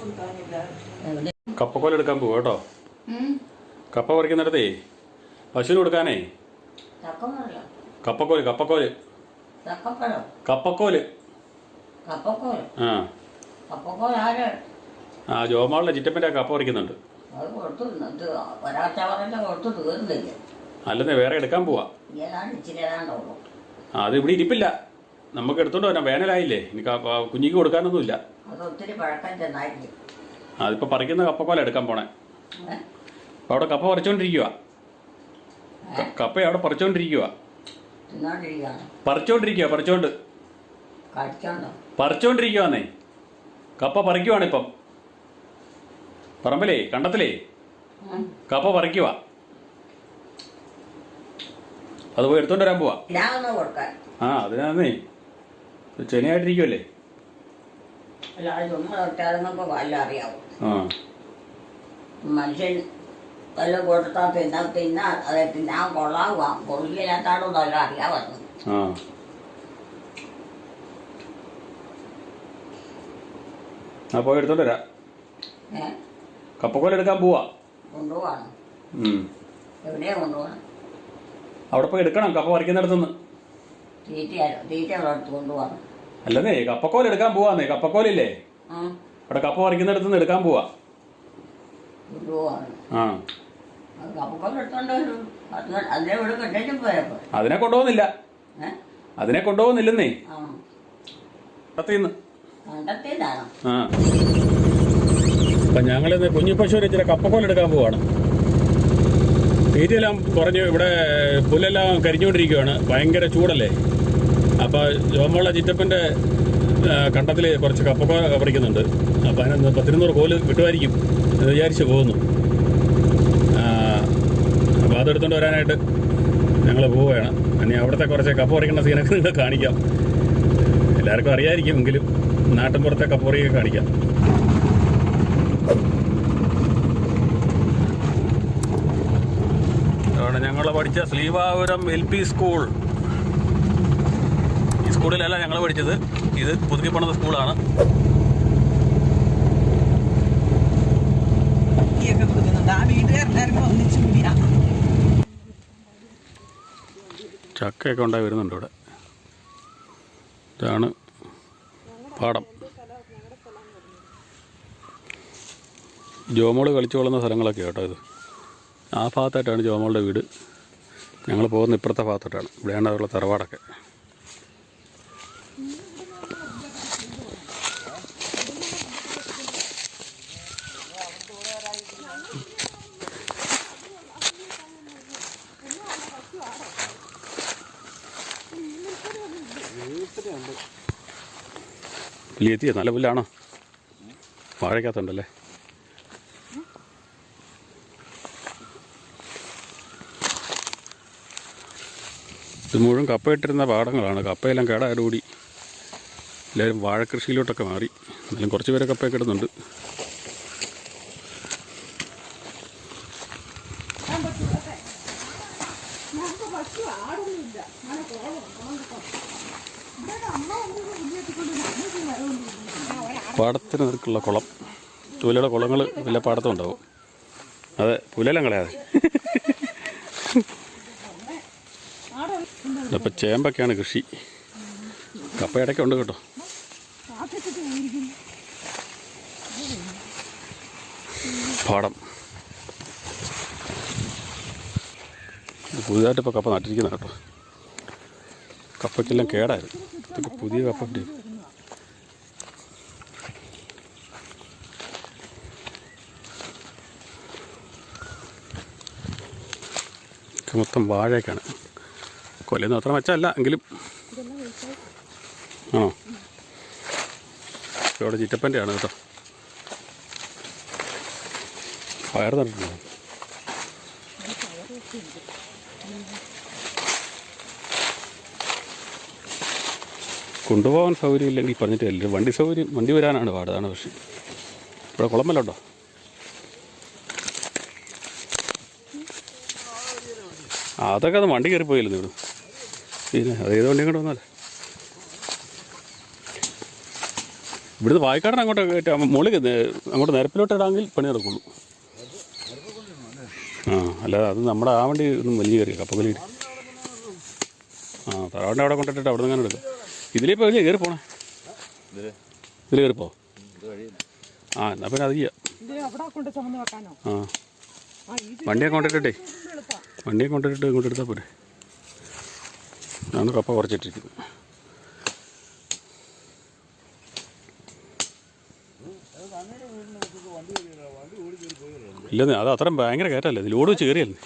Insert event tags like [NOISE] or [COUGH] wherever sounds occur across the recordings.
കൊടുക്കാനില്ല. എടുക്കാൻ പോവാ കേട്ടോ. കപ്പ പറിക്കുന്നിടത്തേ പശുവിന് കൊടുക്കാനേ? കപ്പക്കോൽ കപ്പക്കോൽ. കപ്പക്കോൽ. ആ. ആ ജോമാളിലെ ചിറ്റപ്പന്റെ കപ്പ പറിക്കുന്നുണ്ട്. അല്ലെന്നേ വേറെ എടുക്കാൻ പോവാ. അത് ഇവിടെ ഇരിപ്പില്ല. നമുക്ക് എടുത്തോണ്ട് വരാം. വേനലായില്ലേ? എനിക്ക് കുഞ്ഞിക്ക് കൊടുക്കാനൊന്നുമില്ല. അതിപ്പോൾ പറിക്കുന്ന കപ്പക്കോല എടുക്കാൻ പോണേ? അപ്പോൾ അവിടെ കപ്പ പറിച്ചോണ്ടിരിക്കുക കപ്പ അവിടെ പറിച്ചോണ്ടിരിക്കുക പറിച്ചോണ്ടിരിക്കുക പറിച്ചോണ്ട്. കടിച്ചോണ്ടോ പറിച്ചോണ്ടിരിക്കുവാന്നേ. കപ്പ പറിക്കുവാണ് ഇപ്പം. പറമ്പിലേ കണ്ടത്തിലേ? കപ്പ പറിക്കുക അത് പോയി എടുത്തോണ്ട് വരാൻ പോവാ. ആ അതിനാന്നേ. ചെനയായിട്ടിരിക്കുമല്ലേ അല്ലാതെ ചുമ്മാ തൊട്ടാളുങ്ങൾക്ക് വല്ല അറിയാവും? ആ. മനുഷ്യൻ വല്ലതും കൊടുത്താൽ തിന്നാ തിന്നാ അത് തിന്നാൻ കൊള്ളാവുക. കൊള്ളില്ലാത്താണോ നല്ല അറിയാവുന്നു ആ. ആ പോയി എടുത്തോണ്ട് വരാം. ഏ? കപ്പക്കോല എടുക്കാൻ പോവാ. കൊണ്ടുപോവാണ്? ഉം. എവിടെയാ കൊണ്ടുപോകണം അവിടെ പോയി എടുക്കണം കപ്പ പറിക്കുന്നിടത്തുനിന്ന്. തീറ്റയാലോ തീറ്റ അല്ലെന്നേ കപ്പക്കോല എടുക്കാൻ പോവാന്നേ കപ്പക്കോലില്ലേ. അവിടെ കപ്പ പറിക്കുന്നിടത്തുനിന്ന് എടുക്കാൻ പോവാ. കൊണ്ടുപോകണം ആ. അത് കപ്പക്കൊക്കെ എടുത്തോണ്ട് വരും. അത് അതിനെ ഇവിടെ കെട്ടിട്ട് പോയപ്പോ. അതിനെ കൊണ്ടുപോകുന്നില്ല. അതിനെ കൊണ്ടുപോകുന്നില്ലെന്നേ. ആ. കടത്തിന്ന് കണ്ടെത്തിയതാണോ? ആ. അപ്പം ഞങ്ങളിന്ന് കുഞ്ഞിപ്പശുവിന് ഇച്ചിരി കപ്പക്കോൽ എടുക്കാൻ പോവാണ്. തീറ്റയെല്ലാം കുറഞ്ഞ്. ഇവിടെ പുല്ലെല്ലാം കരിഞ്ഞുകൊണ്ടിരിക്കുകയാണ് ഭയങ്കര ചൂടല്ലേ? അപ്പോൾ ജോമോള ചിറ്റപ്പന്റെ കണ്ടത്തിൽ കുറച്ച് കപ്പക്ക പറിക്കുന്നുണ്ട് അപ്പോൾ അതിനൊന്ന് പത്തിരുന്നൂറ് കോൽ കിട്ടുമായിരിക്കും എന്ന് വിചാരിച്ച് പോകുന്നു. അപ്പോൾ അതെടുത്തുകൊണ്ട് വരാനായിട്ട് ഞങ്ങൾ പോവുകയാണ്. ഇനി അവിടുത്തെ കുറച്ച് കപ്പ പറിക്കുന്ന സീനൊക്കെ നിങ്ങൾ കാണിക്കാം. എല്ലാവർക്കും അറിയായിരിക്കും എങ്കിലും നാട്ടിൻപുറത്തെ കപ്പുറയൊക്കെ കാണിക്കാം. അവിടെ ഞങ്ങൾ പഠിച്ച ശ്രീവാപുരം എൽ പി സ്കൂൾ സ്കൂളിലല്ല ഞങ്ങൾ പഠിച്ചത്. ഇത് പുതുക്കി പണിത സ്കൂളാണ്. ചക്കയൊക്കെ ഉണ്ടായി വരുന്നുണ്ട് ഇവിടെ. ഇതാണ് പാടം. ജോമോൾ കളിച്ചു കൊള്ളുന്ന സ്ഥലങ്ങളൊക്കെ കേട്ടോ ഇത്. ആ ഭാഗത്തായിട്ടാണ് ജോമോളുടെ വീട്. ഞങ്ങൾ പോകുന്ന ഇപ്പുറത്തെ ഭാഗത്തോട്ടാണ്. ഇവിടെയാണ് അവരുടെ തറവാടൊക്കെ. പുലിയെത്തിയ നല്ല പുല്ലാണോ? വാഴയ്ക്കകത്തുണ്ടല്ലേ ഇത് മുഴുവൻ കപ്പയിട്ടിരുന്ന പാടങ്ങളാണ്. കപ്പയെല്ലാം കേടായോടുകൂടി എല്ലാവരും വാഴക്കൃഷിയിലോട്ടൊക്കെ മാറി. എന്നാലും കുറച്ച് പേരെ കപ്പയൊക്കെ ഇടുന്നുണ്ട്. പാടത്തിന് നിൽക്കുള്ള കുളം. പുലയുടെ കുളങ്ങൾ വല്ല പാടത്തും ഉണ്ടാവും അതെ പുലെല്ലാം കളയാതെ ഇപ്പം ചേമ്പൊക്കെയാണ് കൃഷി. കപ്പ ഇടയ്ക്ക് ഉണ്ട് കേട്ടോ. പാടം. പുതിയതായിട്ടിപ്പോൾ കപ്പ നട്ടിരിക്കുന്ന കേട്ടോ. കപ്പയ്ക്കെല്ലാം കേടായിരുന്നു. പുതിയ കപ്പ ഉണ്ട് മൊത്തം വാഴയൊക്കെയാണ്. കൊല്ലൊന്നും അത്ര മെച്ചമല്ല എങ്കിലും. ആണോ? ഇവിടെ ചിറ്റപ്പന്റെ ആണ് കേട്ടോ. പയർ നട്ടിട്ടുണ്ടോ കൊണ്ടുപോകാൻ സൗകര്യം ഇല്ലെങ്കിൽ പറഞ്ഞിട്ടില്ല വണ്ടി സൗകര്യം വണ്ടി വരാനാണ് പാടാണ് പക്ഷേ ഇവിടെ കുളമല്ല ഉണ്ടോ ആ, അതൊക്കെ അത് വണ്ടി കയറി പോയില്ലെന്ന് ഇവിടെ. പിന്നെ അത് ഏത് വണ്ടിയും കൂടെ വന്നാലേ? ഇവിടുന്ന് വായക്കാടൻ അങ്ങോട്ട് മുകളിൽ അങ്ങോട്ട് നിരപ്പിലോട്ട് ഇടാമെങ്കിൽ പണി നടക്കുള്ളൂ. ആ അല്ലാതെ അത് നമ്മുടെ ആ വണ്ടി ഒന്നും വലിയ കയറി. കപ്പക്കലി ആ തറവാടിന്റെ അവിടെ കൊണ്ടിട്ടിട്ട് അവിടെ നിന്ന് എടുക്കും? ഇതിലിപ്പോൾ വലിയ കയറി പോണേ. ഇതിൽ കയറി പോ ആ എന്നാൽ പിന്നെ അത് ചെയ്യാം. ആ. വണ്ടിയൊക്കെ കൊണ്ടിട്ടേ വണ്ടിയെ കൊണ്ടിട്ട് ഇങ്ങോട്ട് എടുത്താൽ പോരെ. ഞാൻ കപ്പ കുറച്ചിട്ടിരിക്കുന്നു ഇല്ലെന്നേ അത് അത്രയും ഭയങ്കര കയറ്റല്ലേ? ലോഡ് വെച്ച് കയറിയല്ലേ?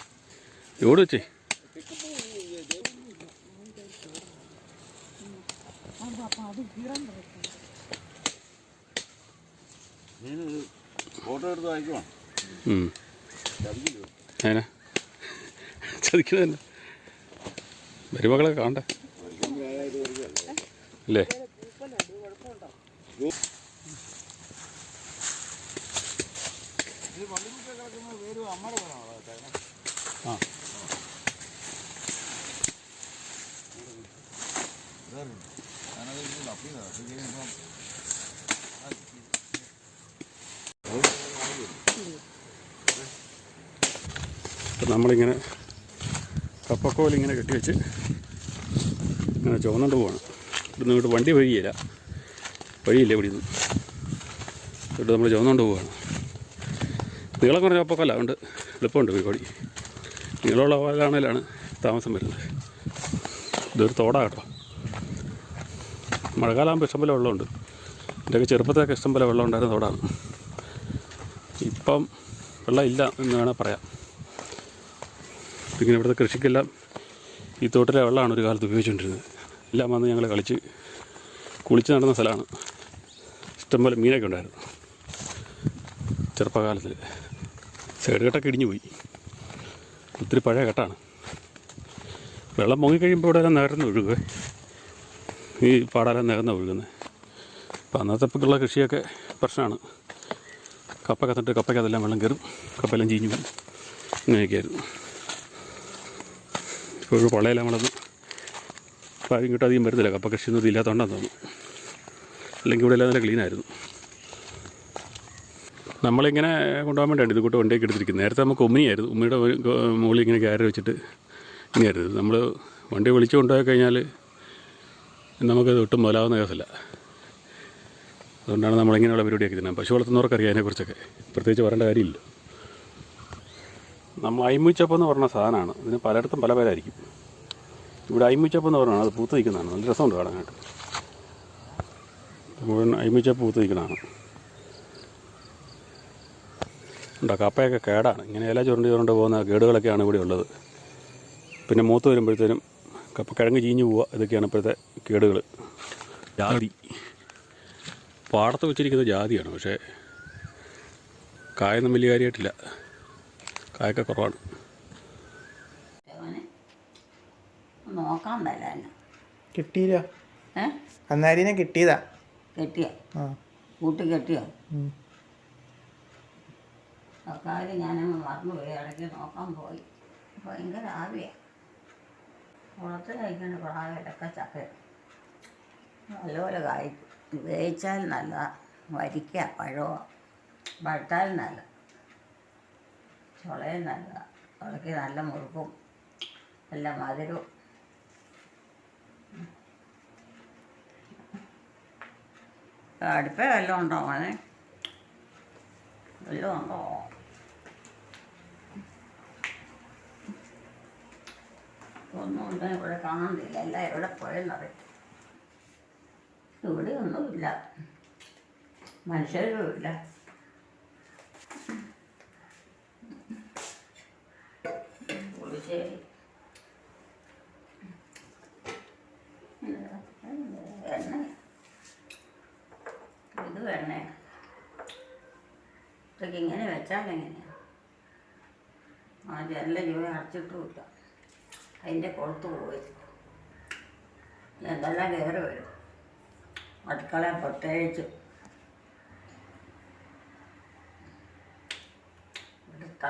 ലോഡ് വെച്ചേ അപ്പൊ അത് കീറാൻ പറ്റും ഫോട്ടോ എടുത്ത് അയക്കുവാ ഉം. അതിനാ ചതിക്കുന്നതന്നെ മരുമകളെ കാണണ്ടേ. അല്ലേ നമ്മളിങ്ങനെ കപ്പക്കോൽ ഇങ്ങനെ കെട്ടിവെച്ച് ഇങ്ങനെ ചുവന്നുകൊണ്ട് പോവാണ്. ഇവിടുന്ന് ഇങ്ങോട്ട് വണ്ടി വഴിയില്ല. വഴിയില്ല ഇവിടെ നിന്ന് ഇവിടെ നമ്മൾ ചുവന്നുകൊണ്ട് പോവാണ്. നീളം കുറഞ്ഞ കപ്പക്കോല. അതുകൊണ്ട് എളുപ്പമുണ്ട് പരിപാടി. നീളമുള്ള കോലാണേലാണ് താമസം വരുന്നത്. ഇതൊരു തോടാ കേട്ടോ. മഴക്കാലമാകുമ്പോൾ ഇഷ്ടംപോലെ വെള്ളമുണ്ട്. എന്റെയൊക്കെ ചെറുപ്പത്തിലൊക്കെ ഇഷ്ടംപോലെ വെള്ളം ഉണ്ടായിരുന്ന തോടാണ്. ഇപ്പം വെള്ളമില്ല എന്ന് വേണേൽ പറയാം. ഇങ്ങനെ ഇവിടുത്തെ കൃഷിക്കെല്ലാം ഈ തോട്ടിലെ വെള്ളമാണ് ഒരു കാലത്ത് ഉപയോഗിച്ചുകൊണ്ടിരുന്നത്. എല്ലാം വന്ന് ഞങ്ങൾ കളിച്ച് കുളിച്ച് നടന്ന സ്ഥലമാണ്. ഇഷ്ടംപോലെ മീനൊക്കെ ഉണ്ടായിരുന്നു. ചെറുപ്പകാലത്തിൽ സൈഡ് കെട്ടൊക്കെ ഇടിഞ്ഞു പോയി. ഒത്തിരി പഴയ കെട്ടാണ്. വെള്ളം പൊങ്ങിക്കഴിയുമ്പോൾ ഇവിടെ എല്ലാം നികർന്ന് ഒഴുകുക ഈ പാടെല്ലാം നികർന്ന് ഒഴുകുന്നത് അപ്പം അന്നത്തെ കൃഷിയൊക്കെ പ്രശ്നമാണ്. കപ്പ കത്തിട്ട് കപ്പയ്ക്ക് അതെല്ലാം വെള്ളം കയറും കപ്പയെല്ലാം ചീഞ്ഞു പോകും. ഇങ്ങനെയൊക്കെയായിരുന്നു. ഇപ്പോഴും പള്ളയിലാണ് വളർന്ന് പഴയ കിട്ടും അധികം വരുന്നില്ല കപ്പ കൃഷിയൊന്നും ഇല്ലാത്തതുകൊണ്ടാന്ന് തോന്നുന്നു. അല്ലെങ്കിൽ ഇവിടെ എല്ലാം നല്ല ക്ലീനായിരുന്നു നമ്മളിങ്ങനെ കൊണ്ടുപോകാൻ വേണ്ടിയാണ് ഇത് കൂട്ട് വണ്ടിയൊക്കെ എടുത്തിരിക്കുന്നത്. നേരത്തെ നമുക്ക് ഉമ്മിയായിരുന്നു ഉമ്മിയുടെ ഒരു മുകളിൽ ഇങ്ങനെ കയറി വെച്ചിട്ട് ഇങ്ങനെയായിരുന്നു. നമ്മൾ വണ്ടി വിളിച്ചു കൊണ്ടുപോയി കഴിഞ്ഞാൽ നമുക്കത് ഒട്ടും മുതലാവുന്ന കേസല്ല. അതുകൊണ്ടാണ് നമ്മളിങ്ങനെയുള്ള പരിപാടിയൊക്കെ ചെയ്യുന്നത്. പശു വളർത്തുന്നവർക്കറിയാം അതിനെക്കുറിച്ചൊക്കെ. പ്രത്യേകിച്ച് പറയേണ്ട കാര്യമില്ല. നമ്മൾ അയിമുച്ചപ്പം എന്ന് പറഞ്ഞ സാധനമാണ്. ഇതിന് പലയിടത്തും പല പേരായിരിക്കും. ഇവിടെ അയിമുച്ചപ്പം എന്ന് പറഞ്ഞാൽ അത് പൂത്ത് നിൽക്കുന്നതാണ്. നല്ല രസമുണ്ട് കാണാനായിട്ട് മുഴുവൻ അയിമുച്ചപ്പ് പൂത്ത് നിൽക്കുന്നതാണ്. ഉണ്ടോ? കപ്പയൊക്കെ കേടാണ്. ഇങ്ങനെ ഇല ചുരുണ്ടി ചുരുണ്ട് പോകുന്ന കേടുകളൊക്കെയാണ് ഇവിടെ ഉള്ളത്. പിന്നെ മൂത്ത് വരുമ്പോഴത്തേനും കപ്പ കിഴങ്ങ് ചീഞ്ഞു പോവുക. ഇതൊക്കെയാണ് ഇപ്പോഴത്തെ കേടുകൾ. ജാതി. പാടത്ത് വെച്ചിരിക്കുന്ന ജാതിയാണ്. പക്ഷേ കായൊന്നും വലിയ കാര്യമായിട്ടില്ല. കായൊക്കെ കുറവാണ്. നോക്കാൻ കിട്ടിയില്ല. അന്നാരിനെ കിട്ടിയതാ. കെട്ടിയ? കൂട്ടി കെട്ടിയോ. അക്കാര്യം ഞാനങ്ങ് മറന്നുപോയി ഇടയ്ക്ക് നോക്കാൻ പോയി. ഭയങ്കര ആവിയാണ് കുളത്തിൽ കഴിക്കുന്ന പ്രായമൊക്കെ ചക്ക. നല്ലപോലെ കായ്ക്കും. വേവിച്ചാൽ നല്ല വരിക്ക പഴമോ. പഴുത്താൽ നല്ല ചുളയും നല്ലതാണ് ചുളയ്ക്ക് നല്ല മുറുക്കും നല്ല മധുരവും. അടുപ്പേ വല്ലതും ഉണ്ടോ മോനെ? വല്ലതും ഉണ്ടോ? ഒന്നും ഉണ്ട് ഇവിടെ കാണുന്നില്ല എല്ലാം എവിടെ പോയെന്നറിയാം ഇവിടെ ഒന്നുമില്ല. മനുഷ്യരും ഇല്ല എണ്ണ ഇത് വേണേ. ഇതൊക്കെ ഇങ്ങനെ വെച്ചാൽ എങ്ങനെയാണ് ആ ജനല ജോലി അടച്ചിട്ടുമില്ല. അതിന്റെ കൊളുത്ത് പോയി എന്തെല്ലാം കയറി വരും. അടുക്കള പ്രത്യേകിച്ച്.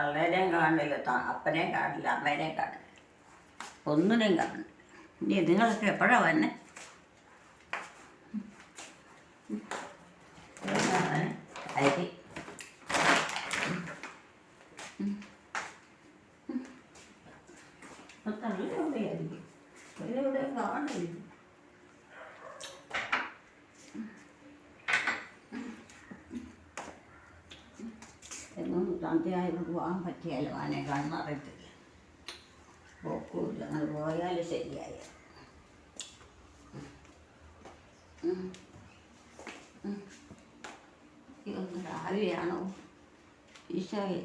തള്ളേനെയും കാണില്ല അപ്പനെയും കാണില്ല അമ്മേനെയും കാണില്ല. ഒന്നിനെയും കാണില്ല. ഇനി നിങ്ങൾക്ക് എപ്പോഴാ വന്നെ അരി. തള്ളി എവിടെയായിരിക്കും ഇവിടെ കാണില്ല സന്ധ്യയായിട്ട് പോകാൻ പറ്റിയാലും ആനെ കണ്ണറിയത്തില്ല പോക്കൂല അത് പോയാൽ ശരിയായ. ആരെയാണോ രാവിലെയാണോ? ഈശോയെ.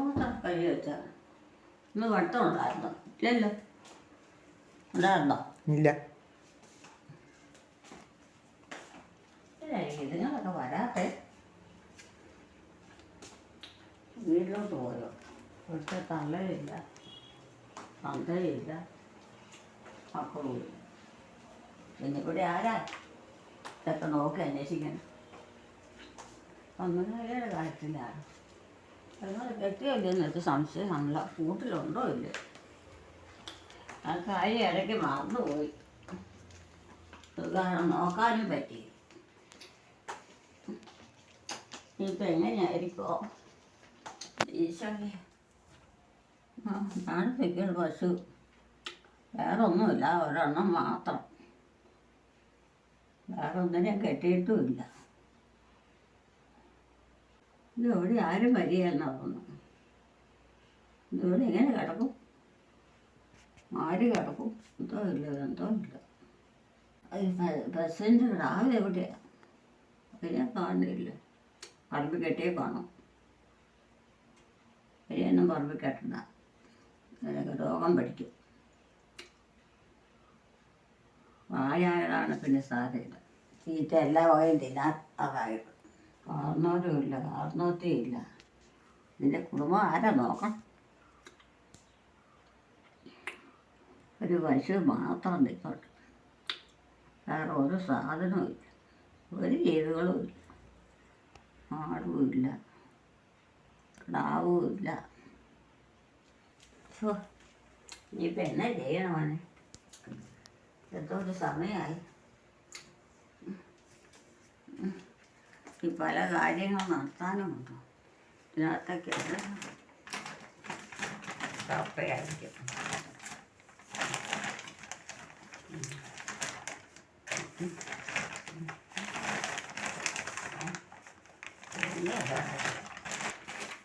മാത്രം കഴി വെച്ചാണ് ഇന്ന് വട്ടം ഉണ്ടായിരുന്നോ? ഇല്ലല്ലോ. ഉണ്ടായിരുന്നോ? ഇല്ല. ഇതിനൊക്കെ വരാത്തെ. വീട്ടിലോട്ട് പോയോ? ഇവിടുത്തെ തള്ളയില്ല. തന്തയില്ല. മക്കളുമില്ല. പിന്നെ ഇവിടെ ആരാ? ഇതൊക്കെ നോക്കി അന്വേഷിക്കണം. ഒന്നുമില്ലയുടെ കാര്യത്തിലാണ് നിങ്ങൾ കെട്ടിയല്ലോ സംശയം നമ്മളെ കൂട്ടിലുണ്ടോ ഇല്ല? ആ കാര്യം ഇടയ്ക്ക് മറന്നുപോയി. നോക്കാനും പറ്റി. ഇപ്പം എങ്ങനെയായിരിക്കോ ഈശോയെ. ഞാൻ വെക്കുന്ന പശു. വേറെ ഒന്നുമില്ല ഒരെണ്ണം മാത്രം. വേറെ ഒന്നിനെയും കെട്ടിയിട്ടുമില്ല. ഇതിവിടെ ആരും വരികയെന്നാ തോന്നുന്നു. ഇതിവിടെ എങ്ങനെ കിടക്കും. ആര് കിടക്കും? എന്തോ ഇല്ല എന്തോ ഇല്ല. ബസ്സിന്റെ രാവിലെ എവിടെയാണ് അതിനെ കാണുന്നില്ല. പറമ്പിൽ കെട്ടിയേ കാണും. അതിനൊന്നും പറമ്പ് കെട്ടണ്ട. അതിനൊക്കെ രോഗം പഠിക്കും വായാലാണ് പിന്നെ സാധ്യത. തീറ്റ എല്ലാ വകയും തിന്നാൻ അതായത് കാർന്നോരും ഇല്ല കാർന്നോത്തേ ഇല്ല. നിന്റെ കുടുംബം ആരാ നോക്കണം? ഒരു പശു മാത്രം നിൽക്കോട്ടെ വേറെ ഒരു സാധനവും ഇല്ല. ഒരു ജീവികളും ഇല്ല. ആടും ഇല്ല. കിടാവും ഇല്ല. ഹോ, ഇനിയിപ്പോൾ എന്നാ ചെയ്യണമാണ് എത്ര സമയമായി ഈ പല കാര്യങ്ങൾ നടത്താനുമുണ്ടോ ഇതിനകത്തൊക്കെ കപ്പയായിരിക്കും.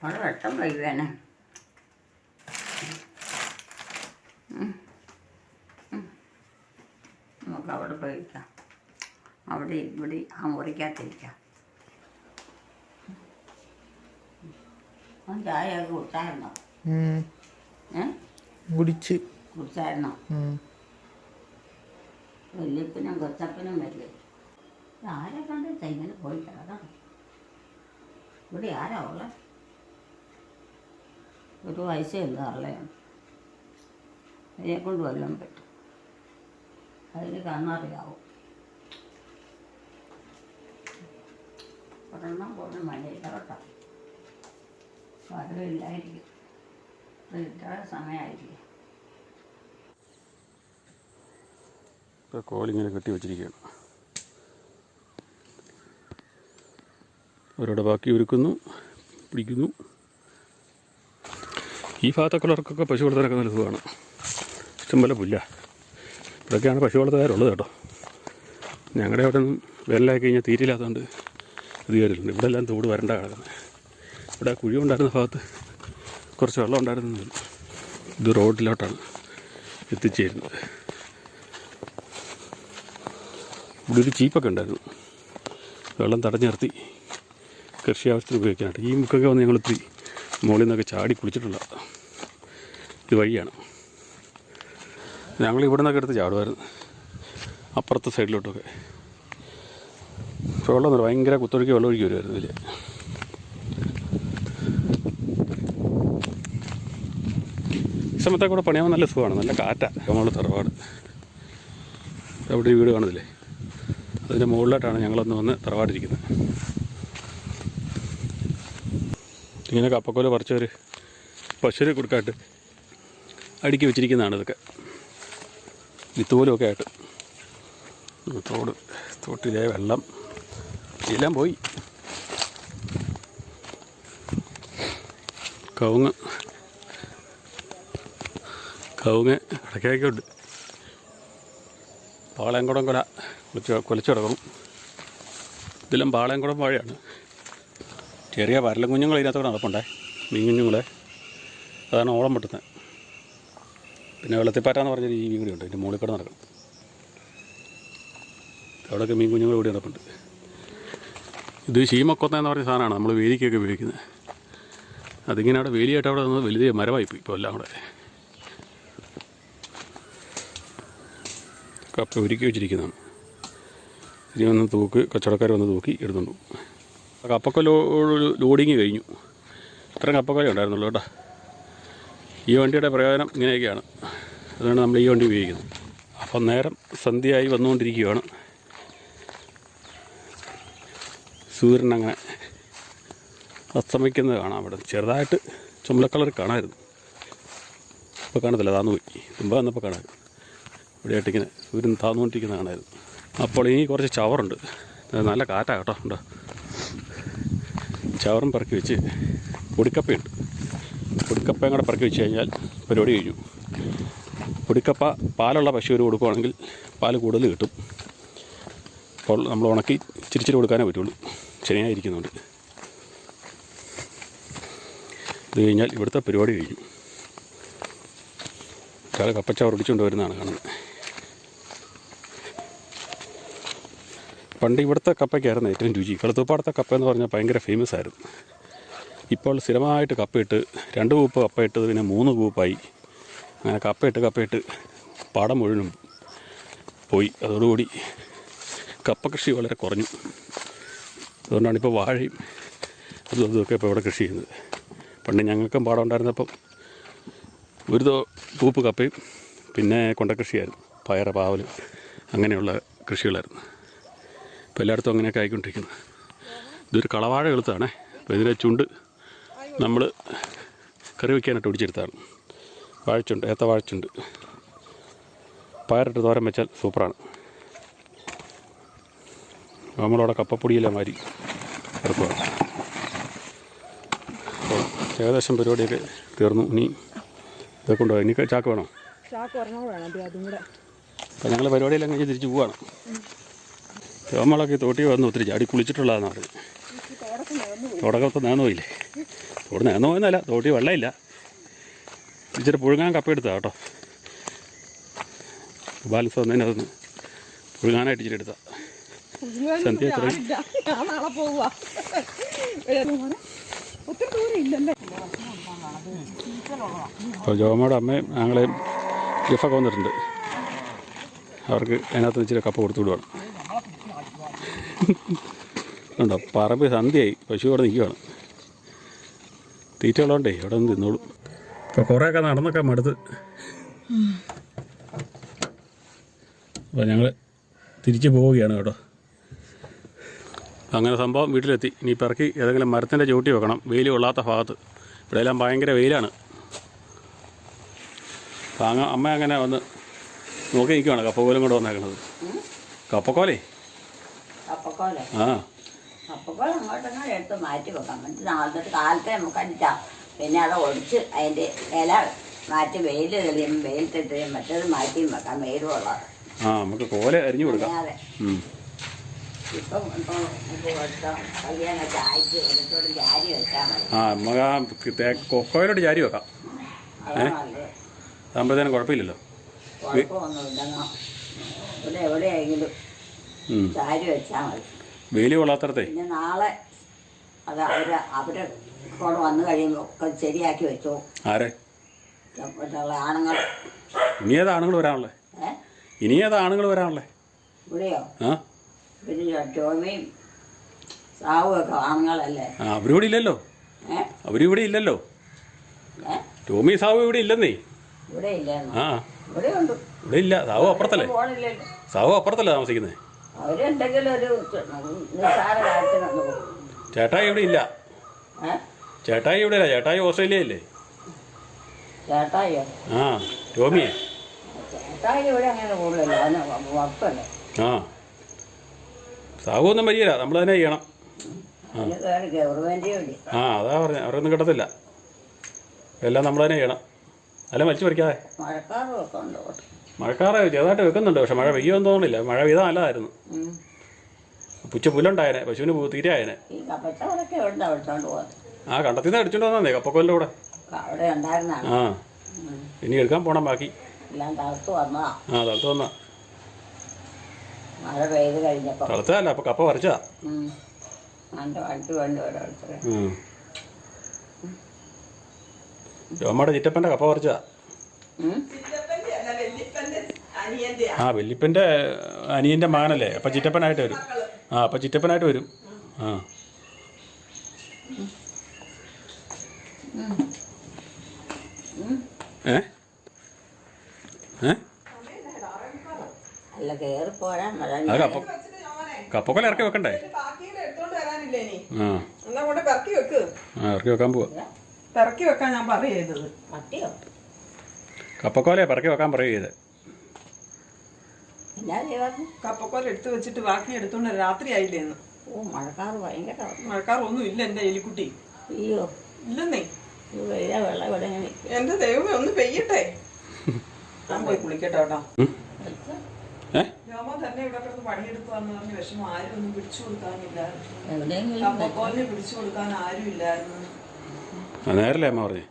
അവിടെ വെട്ടം വൈകാനെ നമുക്ക് അവിടെ പോയിരിക്കാം അവിടെ ഇവിടെ ആ മുറിക്കകത്തിരിക്കാം. ചായ ചായയൊക്കെ കുടിച്ചായിരുന്നോ? കുടിച്ച്. കുടിച്ചായിരുന്നോ. വല്യപ്പനും കൊച്ചപ്പനും വരില്ലേ? ആരെ കണ്ടിട്ട് ഇങ്ങനെ പോയി കിടക്കണം. ഇവിടെ ആരാ ഉള്ള? ഒരു വയസ്സേയുള്ളൂ ആളെയാണ് അതിനെ കൊണ്ട് വല്ലതും പറ്റും. അതിന് കണ്ണറിയാവും. ഒരെണ്ണം പോലെ മഴയില്ല കേട്ടോ. വരവില്ലായിരിക്കും ഇത്ര സമയമായിരിക്കും കോളിങ്ങനെ കെട്ടി വെച്ചിരിക്കുകയാണ്. അവരവിടെ ബാക്കി ഒരുക്കുന്നു പിടിക്കുന്നു. ഈ ഭാഗത്തൊക്കെയുള്ളവർക്കൊക്കെ പശു വളർത്താനൊക്കെ നല്ല സുഖമാണ്. ഇഷ്ടംപോലെ പുല്ല. ഇവിടെയൊക്കെയാണ് പശു വളർത്തുകാരുള്ളത് കേട്ടോ. ഞങ്ങളുടെ അവിടെ ഒന്നും വെള്ളമായി കഴിഞ്ഞാൽ തീരില്ലാത്തതുകൊണ്ട് ഇത് കയറിയിട്ടുണ്ട് ഇവിടെ എല്ലാം തോട് വരണ്ട കിടക്കുന്നത്. ഇവിടെ കുഴി ഉണ്ടായിരുന്ന ഭാഗത്ത് കുറച്ച് വെള്ളം ഉണ്ടായിരുന്നു. ഇത് റോഡിലോട്ടാണ് എത്തിച്ചേരുന്നത്. ഇവിടെ ഒരു ചീപ്പൊക്കെ ഉണ്ടായിരുന്നു. വെള്ളം തടഞ്ഞു നിർത്തി. കൃഷി ആവശ്യത്തിന് ഉപയോഗിക്കാനായിട്ട്. ഈ മുക്കൊക്കെ വന്ന് ഞങ്ങൾ ഒത്തിരി മുകളിൽ നിന്നൊക്കെ ചാടി കുളിച്ചിട്ടുള്ള ഇത് വഴിയാണ്. ഞങ്ങൾ ഇവിടെ നിന്നൊക്കെ എടുത്ത് ചാടുമായിരുന്നു അപ്പുറത്തെ സൈഡിലോട്ടൊക്കെ. വെള്ളം ഭയങ്കര കുത്തൊഴുക്കി വെള്ളം ഒഴുകി വരുമായിരുന്നു ഇതിൽ ഈ സമയത്തൊക്കെ കൂടെ പണിയാൻ നല്ല സുഖമാണ്. നല്ല കാറ്റാണ് നമ്മൾ തറവാട്. അവിടെ വീട് കാണുന്നില്ലേ? അതിന്റെ മുകളിലായിട്ടാണ് ഞങ്ങളൊന്ന് വന്ന് തറവാടിരിക്കുന്നത്. ഇങ്ങനെ കപ്പക്കോൽ പറിച്ചവർ പശുവിനെ കൊടുക്കാട്ട് അടുക്കി വെച്ചിരിക്കുന്നതാണ് ഇതൊക്കെ. വിത്തുപോലൊക്കെ ആയിട്ട്. തോട് തോട്ടിലെ വെള്ളം എല്ലാം പോയി. കവുങ്ങ് കവുങ്ങ് ഇടയ്ക്കൊക്കെ ഉണ്ട്. പാളയംകുടം കൊല കുളിച്ച് കുലച്ച് കിടക്കണം ഇതെല്ലാം പാളയംകുടം വാഴയാണ്. ചെറിയ വരലും കുഞ്ഞുങ്ങൾ ഇതിനകത്തോടെ നടപ്പുണ്ടേ. മീൻ കുഞ്ഞുങ്ങളെ. അതാണ് ഓളം പൊട്ടുന്നത്. പിന്നെ വെള്ളത്തിപ്പാറ്റാന്ന് പറഞ്ഞൊരു ജീവി കൂടി ഉണ്ട്. ഇതിന്റെ മുകളിൽ കൂടെ നടക്കണം അവിടെയൊക്കെ മീൻ കുഞ്ഞുങ്ങൾ കൂടി നടപ്പുണ്ട്. ഇത് ശീമക്കൊത്ത എന്ന് പറഞ്ഞ സാധനമാണ്. നമ്മൾ വേലിക്കൊക്കെ ഉപയോഗിക്കുന്നത്. അതിങ്ങനെ അവിടെ വേലിയായിട്ട് അവിടെ നിന്ന് വലിയ മരമായി പോയി. ഇപ്പോൾ എല്ലാം കൂടെ. കപ്പ ഒരുക്കി വെച്ചിരിക്കുന്നതാണ്. ഇനി വന്ന് തൂക്ക് കച്ചവടക്കാർ വന്ന് തൂക്കി എടുത്തുകൊണ്ട് പോകും കപ്പക്ക ലോ ലോഡിങ് കഴിഞ്ഞു. ഇത്രയും കപ്പക്കൊല ഉണ്ടായിരുന്നുള്ളൂ കേട്ടോ. ഈ വണ്ടിയുടെ പ്രയോജനം ഇങ്ങനെയൊക്കെയാണ്. അതുകൊണ്ട് നമ്മൾ ഈ വണ്ടി ഉപയോഗിക്കുന്നത്. അപ്പം നേരം സന്ധ്യയായി വന്നുകൊണ്ടിരിക്കുകയാണ്. സൂര്യൻ അങ്ങനെ അസ്തമിക്കുന്നത് കാണാം അവിടെ ചെറുതായിട്ട് ചുമല കളർ കാണാമായിരുന്നു ഇപ്പോൾ കാണത്തില്ല താന്നു പോയി. മുമ്പ് വന്നപ്പോൾ കാണാമായിരുന്നു ഇവിടെയായിട്ട് ഇങ്ങനെ സൂര്യൻ താന്നുകൊണ്ടിരിക്കുന്നത് കാണാമായിരുന്നു അപ്പോൾ ഇനി കുറച്ച് ചവറുണ്ട്. നല്ല കാറ്റാണ് കേട്ടോ ഉണ്ടോ? ചവറും പറക്കി വെച്ച് പൊടിക്കപ്പയുണ്ട്. പൊടിക്കപ്പയും കൂടെ പറക്കി വെച്ച് കഴിഞ്ഞാൽ പരിപാടി കഴിഞ്ഞു. പൊടിക്കപ്പ പാലുള്ള പശുവിന് കൊടുക്കുവാണെങ്കിൽ പാൽ കൂടുതൽ കിട്ടും. അപ്പോൾ നമ്മൾ ഉണക്കി ചിരിച്ചിട്ട് കൊടുക്കാനേ പറ്റുള്ളൂ. ശനിയായിരിക്കുന്നുണ്ട്. ഇത് കഴിഞ്ഞാൽ ഇവിടുത്തെ പരിപാടി കഴിഞ്ഞു. ഒരാൾ കപ്പച്ചവർ ഒടിച്ചുകൊണ്ട് വരുന്നതാണ് കാണുന്നത്. പണ്ട് ഇവിടുത്തെ കപ്പയ്ക്കായിരുന്നു ഏറ്റവും രുചി. കളുത്തുപ്പാടത്തെ കപ്പ എന്ന് പറഞ്ഞാൽ ഭയങ്കര ഫേമസ് ആയിരുന്നു. ഇപ്പോൾ സ്ഥിരമായിട്ട് കപ്പയിട്ട് രണ്ട് കൂപ്പ് കപ്പയിട്ട് പിന്നെ മൂന്ന് കൂപ്പായി. അങ്ങനെ കപ്പയിട്ട് കപ്പയിട്ട് പാടം മുഴുവനും പോയി. അതോടുകൂടി കപ്പ കൃഷി വളരെ കുറഞ്ഞു. അതുകൊണ്ടാണ് ഇപ്പോൾ വാഴയും അതും അതുമൊക്കെ ഇപ്പോൾ ഇവിടെ കൃഷി ചെയ്യുന്നത്. പണ്ട് ഞങ്ങൾക്കും പാടം ഉണ്ടായിരുന്നപ്പം ഒരു തോ പൂപ്പ് കപ്പയും പിന്നെ കൊണ്ട കൊണ്ടക്കൃഷിയായിരുന്നു പയറ് പാവൽ അങ്ങനെയുള്ള കൃഷികളായിരുന്നു. ഇപ്പോൾ എല്ലായിടത്തും അങ്ങനെയൊക്കെ ആയിക്കൊണ്ടിരിക്കുന്നത് ഇതൊരു കളവാഴ എളുത്താണേ അപ്പോൾ ഇതിനെ ചുണ്ട് നമ്മൾ കറി വയ്ക്കാനായിട്ട് ഒടിച്ചെടുത്താണ് വാഴച്ചുണ്ട് ഏത്ത വാഴച്ചുണ്ട്. പയറിട്ട് തോരൻ വെച്ചാൽ സൂപ്പറാണ്. നമ്മളവിടെ കപ്പപ്പൊടിയെല്ലാം മാരി കിടക്കുകയാണ് അപ്പോൾ ഏകദേശം പരിപാടിയൊക്കെ തീർന്നു. ഇനി ഇതൊക്കെ കൊണ്ടുപോകാം. ഇനി ചാക്ക് വേണോ? ചാക്ക് വേണം. അത് അതും കൂടെ. അപ്പോൾ ഞങ്ങൾ പരിപാടിയെല്ലാം കഴിഞ്ഞ് തിരിച്ച് പോവാണ്. നമ്മളൊക്കെ തോട്ടി വന്ന് ഒത്തിരി ചാടി കുളിച്ചിട്ടുള്ളതെന്ന് പറഞ്ഞു തോടകത്ത് നേന്നുപോയില്ലേ തോട് നേന്നു പോയെന്നല്ല തോട്ടി വെള്ളമില്ല. ഇച്ചിരി പുഴുങ്ങാൻ കപ്പ എടുത്താ കേട്ടോ. ബാലൻസ് വന്നതിന് അതൊന്ന് പുഴുങ്ങാനായിട്ട് ഇച്ചിരി എടുത്താ സന്ധ്യ ജോമയുടെ അമ്മയും ഞങ്ങളെയും ഗിഫൊക്കെ വന്നിട്ടുണ്ട്. അവർക്ക് അതിനകത്ത് ഇച്ചിരി കപ്പ് കൊടുത്തു വിടുവാണ്. ഉണ്ടോ പറമ്പ് സന്ധ്യയായി. പശു അവിടെ നിൽക്കുകയാണ് തീറ്റ അവിടെ നിന്ന് തിന്നോളൂ. ഇപ്പോൾ കുറേയൊക്കെ നടന്നൊക്കെ മടുത്ത്. അപ്പോൾ ഞങ്ങൾ തിരിച്ചു പോവുകയാണ് കേട്ടോ. അങ്ങനെ സംഭവം വീട്ടിലെത്തി. ഇനി പിറക്കി ഏതെങ്കിലും മരത്തിന്റെ ചുവട്ടി വെക്കണം. വെയിൽ കൊള്ളാത്ത ഭാഗത്ത്. ഇവിടെയെല്ലാം ഭയങ്കര വെയിലാണ്. അങ്ങ അമ്മ അങ്ങനെ വന്ന് നോക്കി നിൽക്കുവാണ് കപ്പക്കോലും കൂടെ വന്നേക്കണത്. കപ്പക്കോലേ? കപ്പക്കോല ആ. കപ്പക്കോല അങ്ങോട്ടങ്ങനെ എടുത്ത് മാറ്റി വെക്കാം. എന്നിട്ട് നാളത്തെ കാലത്തെ നമുക്ക് പിന്നെ അത് ഒടിച്ച് അതിന്റെ ഇല മാറ്റി വെയിൽ തെളിയും വെയിലിട്ടിട്ട് മറ്റേത് മാറ്റിയും വെക്കാം വെയിൽ കൊള്ളാതെ. ആ നമുക്ക് കോല അരിഞ്ഞു കൊടുക്കാം. ഇപ്പം ജാരി ആ നമുക്ക് ആ കൊക്കോയിലോട്ട് ചാരി വെക്കാം. ഏ? അതാകുമ്പോഴത്തേനും കുഴപ്പമില്ലല്ലോ. കുഴപ്പമൊന്നുമില്ലെന്നോ ഇവിടെ എവിടെയെങ്കിലും. ചാരി വെച്ചാൽ മതി. വെയിൽ കൊള്ളാത്തടത്തെ. പിന്നെ നാളെ അത് അവർ അവർ കൂടെ വന്നു കഴിയുമ്പോൾ ഒക്കെ ശരിയാക്കി വെച്ചു. ആരെ? ആണുങ്ങൾ. ഇനി ഏതാ ആണുങ്ങൾ വരാനുള്ളേ? ഇനി ഏതാ ആണുങ്ങൾ വരാനുള്ളേ? ഇവിടെയോ? ആ. പിന്നെ ടോമിയും സാവും ഒക്കെ ആണുങ്ങളല്ലേ? ആ അവരിവിടെ ഇല്ലല്ലോ. അവരിവിടെ ഇല്ലല്ലോ. ടോമി സാവു ഇവിടെ ഇല്ലെന്നേ. ഇവിടെ ഇല്ല ആ. ഇവിടെ ഇല്ല. സാവു അപ്പുറത്തല്ലേ? സാവു അപ്പുറത്തല്ലേ താമസിക്കുന്നത് അവരെന്തെങ്കിലും ഒരു നിസ്സാര ചേട്ടായി ഇവിടെ ഇല്ല. ചേട്ടായി ഇവിടെ ഇല്ല. ചേട്ടായി ഓസ്ട്രേലിയയില്ലേ? ചേട്ടായിയോ? ആ ടോമിയെ. ചേട്ടായി ഇവിടെ അങ്ങനെ കൂടുതലല്ലോ. ആ. സാവൊന്നും വരികയില്ല. നമ്മൾ തന്നെ ചെയ്യണം. ആ. അതാ പറഞ്ഞ. അവരൊന്നും കിട്ടത്തില്ല. എല്ലാം നമ്മൾ തന്നെ ചെയ്യണം. അല്ല മരിച്ചു പറിക്കാതെ മഴക്കാറും ഒക്കെ ഉണ്ട്? ഇവിടെ. മഴക്കാറ് ചെറുതായിട്ട് വെക്കുന്നുണ്ട് പക്ഷെ മഴ പെയ്യുമെന്ന് തോന്നുന്നില്ല. മഴ പെയ്താൽ നല്ലതായിരുന്നു. പുച്ച പുല്ലുണ്ടായനെ പശുവിന് തീരായനെ ആ കണ്ടത്തിൽ നിന്ന് അടിച്ചോണ്ട് വന്നേ കപ്പക്കോലിന്റെ കൂടെ. ആ ഇനി എടുക്കാൻ പോണം ബാക്കി. ആ തളത്ത് വന്നാ തളത്തല്ല അപ്പൊ കപ്പ പറിച്ചതാ. രോമയുടെ ചിറ്റപ്പന്റെ കപ്പ പറിച്ചാ ആ വല്യപ്പന്റെ അനിയന്റെ മകനല്ലേ? അപ്പം ചിറ്റപ്പനായിട്ട് വരും. ആ അപ്പം ചിറ്റപ്പനായിട്ട് വരും. ആ. ഏ? ഏ? അല്ല കയറി പോരാൻ മഴ അത് കപ്പ കപ്പക്കൊല ഇറക്കി വെക്കണ്ടേ? ആ. ഇറക്കി വെക്കാൻ പോവാ. പെറക്കി വെക്കാൻ ഞാൻ പട്ടിയോ? കപ്പക്കോലയെ വെക്കാൻ പറയുക ചെയ്ത്. എന്നാ കപ്പക്കോല എടുത്തു വെച്ചിട്ട് ബാക്കി എടുത്തോണ്ട് രാത്രി ആയില്ലേന്ന് ഓ മഴക്കാറ് ഭയങ്കര മഴക്കാറൊന്നും ഇല്ല എന്റെ എലിക്കുട്ടി. അയ്യോ. ഇല്ലെന്നേ. വെയില വെള്ളം ഇവിടെ എന്റെ ദൈവമേ ഒന്ന് പെയ്യട്ടെ. [LAUGHS] ഞാൻ പോയി കുളിക്കട്ടെ കേട്ടോ. തന്നെ ഇവിടെ കിടന്ന് പണിയെടുക്കുവാന്ന് പറഞ്ഞ് വിഷമം ആരും ഒന്നും പിടിച്ചു കൊടുക്കാനില്ലായിരുന്നു എവിടെയെങ്കിലും കപ്പക്കോലിന് പിടിച്ചു കൊടുക്കാൻ ആരും ഇല്ലായിരുന്നു. ആ നേരല്ലേ അമ്മ പറഞ്ഞേ?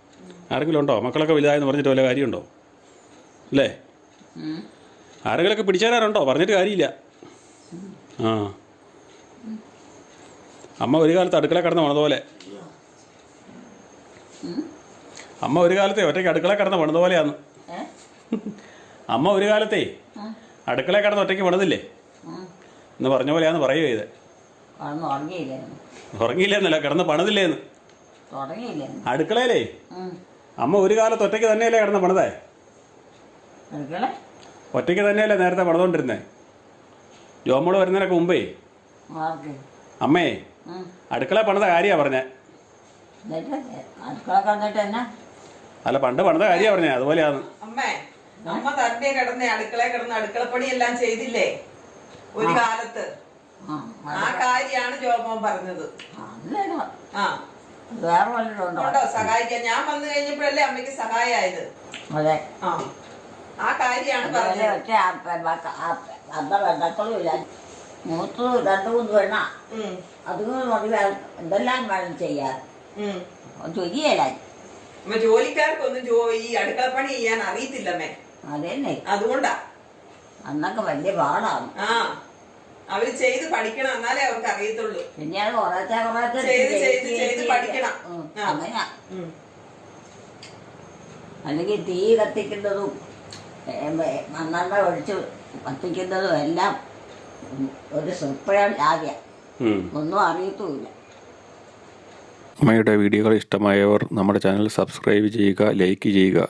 ആരെങ്കിലും ഉണ്ടോ? മക്കളൊക്കെ വലുതായെന്ന് പറഞ്ഞിട്ട് വല്ല കാര്യമുണ്ടോ? അല്ലേ ഉം. ആരെങ്കിലുമൊക്കെ പിടിച്ചേരാറുണ്ടോ പറഞ്ഞിട്ട് കാര്യമില്ല. ആ. അമ്മ ഒരു കാലത്ത് അടുക്കള കിടന്ന് പണിതുപോലെ അമ്മ ഒരു കാലത്തെ ഒറ്റയ്ക്ക് അടുക്കള കിടന്ന് പണിതുപോലെയാന്ന് പോലെയാന്ന്. അമ്മ ഒരു കാലത്തെ അടുക്കള കിടന്ന് ഒറ്റയ്ക്ക് പണിതില്ലേ എന്ന് പറഞ്ഞ പോലെയാന്ന് പറയുക ഇത്? ഉറങ്ങിയില്ലെന്നല്ല കിടന്ന് പണിതില്ലേന്ന്. അടുക്കളയിലേ? അമ്മ ഒരു കാലത്ത് ഒറ്റയ്ക്ക് തന്നെയല്ലേ കിടന്ന് പണിതേ? അടുക്കള? ഒറ്റയ്ക്ക് തന്നെയല്ലേ നേരത്തെ പണിതുകൊണ്ടിരുന്നേ ജോമോൾ വരുന്നതിനൊക്കെ മുമ്പേ? അമ്മേ അടുക്കള പണിത കാര്യമാണ് പറഞ്ഞേ. അല്ല പണ്ട് പണിത കാര്യമാണ് പറഞ്ഞേ അതുപോലെയാണ്. അമ്മേ തന്നെ കിടന്ന് അടുക്കള കിടന്ന് അടുക്കളപ്പണി എല്ലാം ചെയ്തില്ലേ? ഒരു കാലത്ത്. ആ ആ കാര്യാണ് ജോമോൻ പറഞ്ഞത്. ആ വേറെ സഹായിക്കാൻ. ഞാൻ വന്നു കഴിഞ്ഞപ്പോഴല്ലേ അമ്മയ്ക്ക് സഹായമായത്. അതെ. ആ. ആ കാര്യമാണ് പറഞ്ഞത്. ഇല്ല. മൂത്ത് രണ്ട് മൂന്ന് അതുങ്ങൾ മതി എന്തെല്ലാം വേണം ചെയ്യാൻ? ജോലിക്കാർക്കൊന്നും ഈ അടുക്കളപ്പണി ചെയ്യാൻ അറിയത്തില്ലമ്മേ അതന്നെ. അതുകൊണ്ടാ. അന്നൊക്കെ വലിയ പാടാണ്. ആ. അവർ ചെയ്ത് പഠിക്കണം എന്നാലേ അവർക്ക് അറിയത്തുള്ളൂ. പിന്നെ അത് കുറേശ്ശെ കുറേശ്ശെ ചെയ്ത് ചെയ്ത് ചെയ്ത് ചെയ്ത് പഠിക്കണം. അങ്ങനെയാ. അല്ലെങ്കിൽ തീ കത്തിക്കുന്നതും മണ്ണെണ്ണ ഒഴിച്ച് കത്തിക്കുന്നതും എല്ലാം ഒരു സുപ്രയം ആദ്യം ഒന്നും അറിയത്തുമില്ല. അമ്മയുടെ വീഡിയോകൾ ഇഷ്ടമായവർ നമ്മുടെ ചാനൽ സബ്സ്ക്രൈബ് ചെയ്യുക ലൈക്ക് ചെയ്യുക.